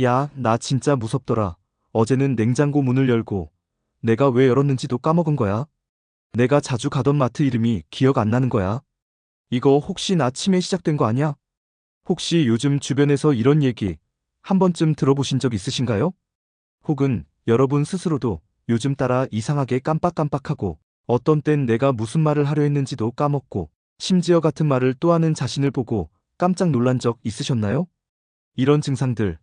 야, 나 진짜 무섭더라. 어제는 냉장고 문을 열고 내가 왜 열었는지도 까먹은 거야. 내가 자주 가던 마트 이름이 기억 안 나는 거야. 이거 혹시 나 치매 시작된 거 아니야? 혹시 요즘 주변에서 이런 얘기 한 번쯤 들어보신 적 있으신가요? 혹은 여러분 스스로도 요즘 따라 이상하게 깜빡깜빡하고 어떤 땐 내가 무슨 말을 하려 했는지도 까먹고 심지어 같은 말을 또 하는 자신을 보고 깜짝 놀란 적 있으셨나요? 이런 증상들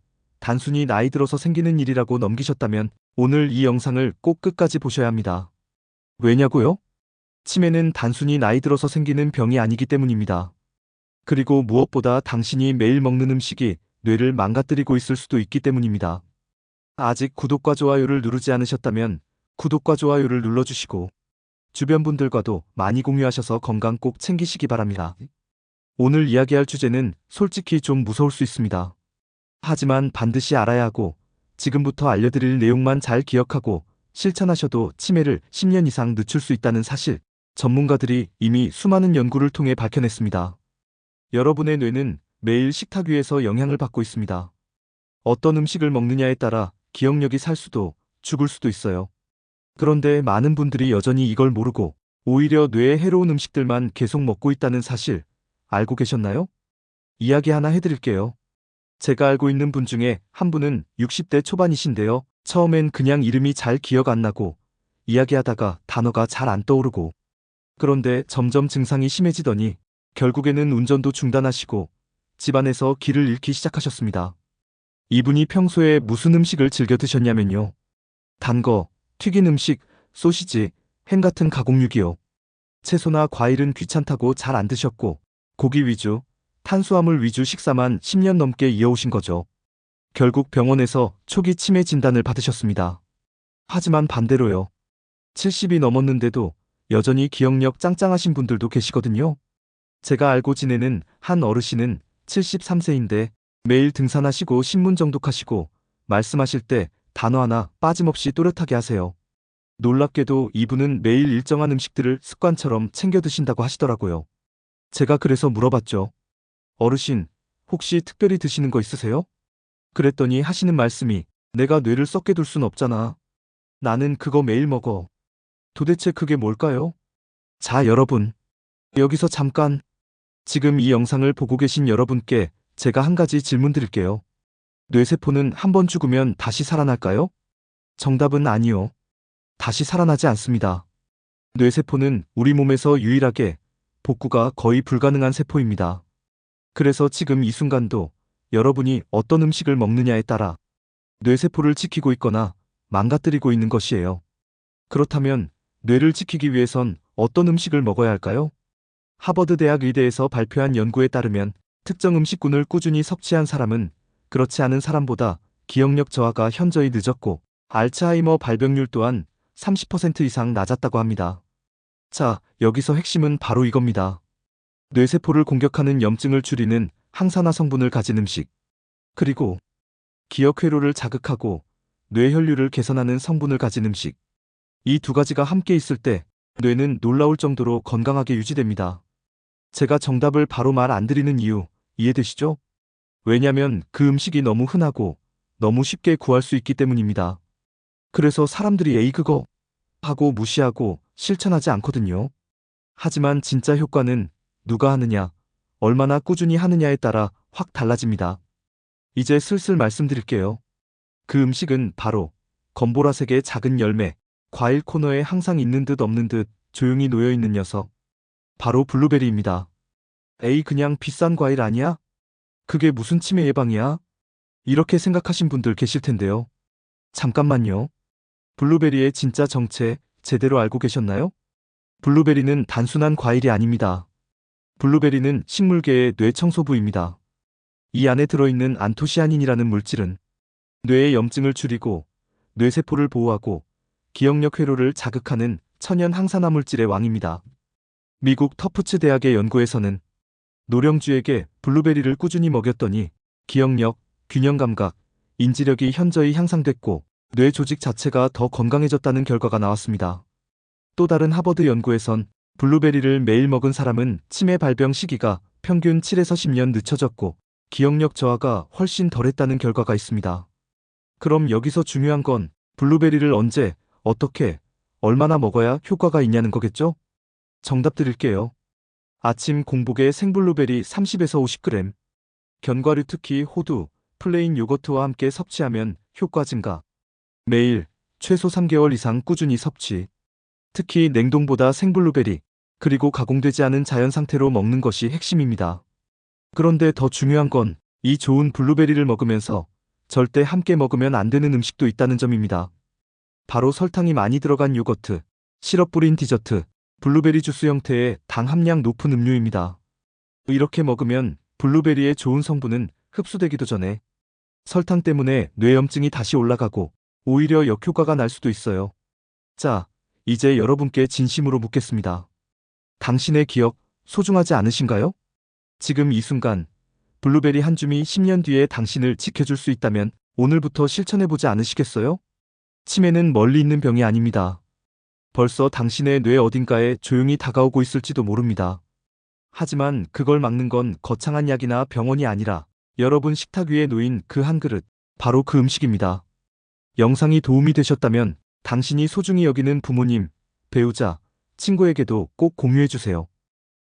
단순히 나이 들어서 생기는 일이라고 넘기셨다면 오늘 이 영상을 꼭 끝까지 보셔야 합니다. 왜냐고요? 치매는 단순히 나이 들어서 생기는 병이 아니기 때문입니다. 그리고 무엇보다 당신이 매일 먹는 음식이 뇌를 망가뜨리고 있을 수도 있기 때문입니다. 아직 구독과 좋아요를 누르지 않으셨다면 구독과 좋아요를 눌러주시고 주변 분들과도 많이 공유하셔서 건강 꼭 챙기시기 바랍니다. 오늘 이야기할 주제는 솔직히 좀 무서울 수 있습니다. 하지만 반드시 알아야 하고 지금부터 알려드릴 내용만 잘 기억하고 실천하셔도 치매를 10년 이상 늦출 수 있다는 사실 전문가들이 이미 수많은 연구를 통해 밝혀냈습니다. 여러분의 뇌는 매일 식탁 위에서 영향을 받고 있습니다. 어떤 음식을 먹느냐에 따라 기억력이 살 수도 죽을 수도 있어요. 그런데 많은 분들이 여전히 이걸 모르고 오히려 뇌에 해로운 음식들만 계속 먹고 있다는 사실 알고 계셨나요? 이야기 하나 해드릴게요. 제가 알고 있는 분 중에 한 분은 60대 초반이신데요. 처음엔 그냥 이름이 잘 기억 안 나고 이야기하다가 단어가 잘 안 떠오르고 그런데 점점 증상이 심해지더니 결국에는 운전도 중단하시고 집안에서 길을 잃기 시작하셨습니다. 이분이 평소에 무슨 음식을 즐겨 드셨냐면요. 단 거, 튀긴 음식, 소시지, 햄 같은 가공육이요. 채소나 과일은 귀찮다고 잘 안 드셨고 고기 위주, 탄수화물 위주 식사만 10년 넘게 이어오신 거죠. 결국 병원에서 초기 치매 진단을 받으셨습니다. 하지만 반대로요. 70이 넘었는데도 여전히 기억력 짱짱하신 분들도 계시거든요. 제가 알고 지내는 한 어르신은 73세인데 매일 등산하시고 신문 정독하시고 말씀하실 때 단어 하나 빠짐없이 또렷하게 하세요. 놀랍게도 이분은 매일 일정한 음식들을 습관처럼 챙겨 드신다고 하시더라고요. 제가 그래서 물어봤죠. 어르신, 혹시 특별히 드시는 거 있으세요? 그랬더니 하시는 말씀이 내가 뇌를 썩게 둘 순 없잖아. 나는 그거 매일 먹어. 도대체 그게 뭘까요? 자, 여러분. 여기서 잠깐. 지금 이 영상을 보고 계신 여러분께 제가 한 가지 질문 드릴게요. 뇌세포는 한 번 죽으면 다시 살아날까요? 정답은 아니요. 다시 살아나지 않습니다. 뇌세포는 우리 몸에서 유일하게 복구가 거의 불가능한 세포입니다. 그래서 지금 이 순간도 여러분이 어떤 음식을 먹느냐에 따라 뇌세포를 지키고 있거나 망가뜨리고 있는 것이에요. 그렇다면 뇌를 지키기 위해선 어떤 음식을 먹어야 할까요? 하버드 대학 의대에서 발표한 연구에 따르면 특정 음식군을 꾸준히 섭취한 사람은 그렇지 않은 사람보다 기억력 저하가 현저히 늦었고 알츠하이머 발병률 또한 30% 이상 낮았다고 합니다. 자, 여기서 핵심은 바로 이겁니다. 뇌세포를 공격하는 염증을 줄이는 항산화 성분을 가진 음식, 그리고 기억 회로를 자극하고 뇌혈류를 개선하는 성분을 가진 음식. 이 두 가지가 함께 있을 때 뇌는 놀라울 정도로 건강하게 유지됩니다. 제가 정답을 바로 말 안 드리는 이유 이해되시죠? 왜냐면 그 음식이 너무 흔하고 너무 쉽게 구할 수 있기 때문입니다. 그래서 사람들이 에이 그거 하고 무시하고 실천하지 않거든요. 하지만 진짜 효과는 누가 하느냐, 얼마나 꾸준히 하느냐에 따라 확 달라집니다. 이제 슬슬 말씀드릴게요. 그 음식은 바로 건보라색의 작은 열매, 과일 코너에 항상 있는 듯 없는 듯 조용히 놓여 있는 녀석. 바로 블루베리입니다. 에이 그냥 비싼 과일 아니야? 그게 무슨 치매 예방이야? 이렇게 생각하신 분들 계실 텐데요. 잠깐만요. 블루베리의 진짜 정체 제대로 알고 계셨나요? 블루베리는 단순한 과일이 아닙니다. 블루베리는 식물계의 뇌 청소부입니다. 이 안에 들어있는 안토시아닌이라는 물질은 뇌의 염증을 줄이고 뇌세포를 보호하고 기억력 회로를 자극하는 천연 항산화 물질의 왕입니다. 미국 터프츠 대학의 연구에서는 노령주에게 블루베리를 꾸준히 먹였더니 기억력, 균형 감각, 인지력이 현저히 향상됐고 뇌 조직 자체가 더 건강해졌다는 결과가 나왔습니다. 또 다른 하버드 연구에선 블루베리를 매일 먹은 사람은 치매 발병 시기가 평균 7에서 10년 늦춰졌고 기억력 저하가 훨씬 덜했다는 결과가 있습니다. 그럼 여기서 중요한 건 블루베리를 언제, 어떻게, 얼마나 먹어야 효과가 있냐는 거겠죠? 정답 드릴게요. 아침 공복에 생블루베리 30에서 50g, 견과류 특히 호두, 플레인 요거트와 함께 섭취하면 효과 증가. 매일 최소 3개월 이상 꾸준히 섭취. 특히 냉동보다 생블루베리, 그리고 가공되지 않은 자연 상태로 먹는 것이 핵심입니다. 그런데 더 중요한 건 이 좋은 블루베리를 먹으면서 절대 함께 먹으면 안 되는 음식도 있다는 점입니다. 바로 설탕이 많이 들어간 요거트, 시럽 뿌린 디저트, 블루베리 주스 형태의 당 함량 높은 음료입니다. 이렇게 먹으면 블루베리의 좋은 성분은 흡수되기도 전에 설탕 때문에 뇌염증이 다시 올라가고 오히려 역효과가 날 수도 있어요. 자, 이제 여러분께 진심으로 묻겠습니다. 당신의 기억 소중하지 않으신가요? 지금 이 순간 블루베리 한 줌이 10년 뒤에 당신을 지켜줄 수 있다면 오늘부터 실천해보지 않으시겠어요? 치매는 멀리 있는 병이 아닙니다. 벌써 당신의 뇌 어딘가에 조용히 다가오고 있을지도 모릅니다. 하지만 그걸 막는 건 거창한 약이나 병원이 아니라 여러분 식탁 위에 놓인 그 한 그릇, 바로 그 음식입니다. 영상이 도움이 되셨다면 당신이 소중히 여기는 부모님, 배우자, 친구에게도 꼭 공유해주세요.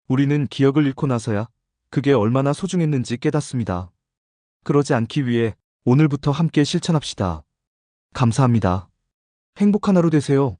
우리는 기억을 잃고 나서야 그게 얼마나 소중했는지 깨닫습니다. 그러지 않기 위해 오늘부터 함께 실천합시다. 감사합니다. 행복한 하루 되세요.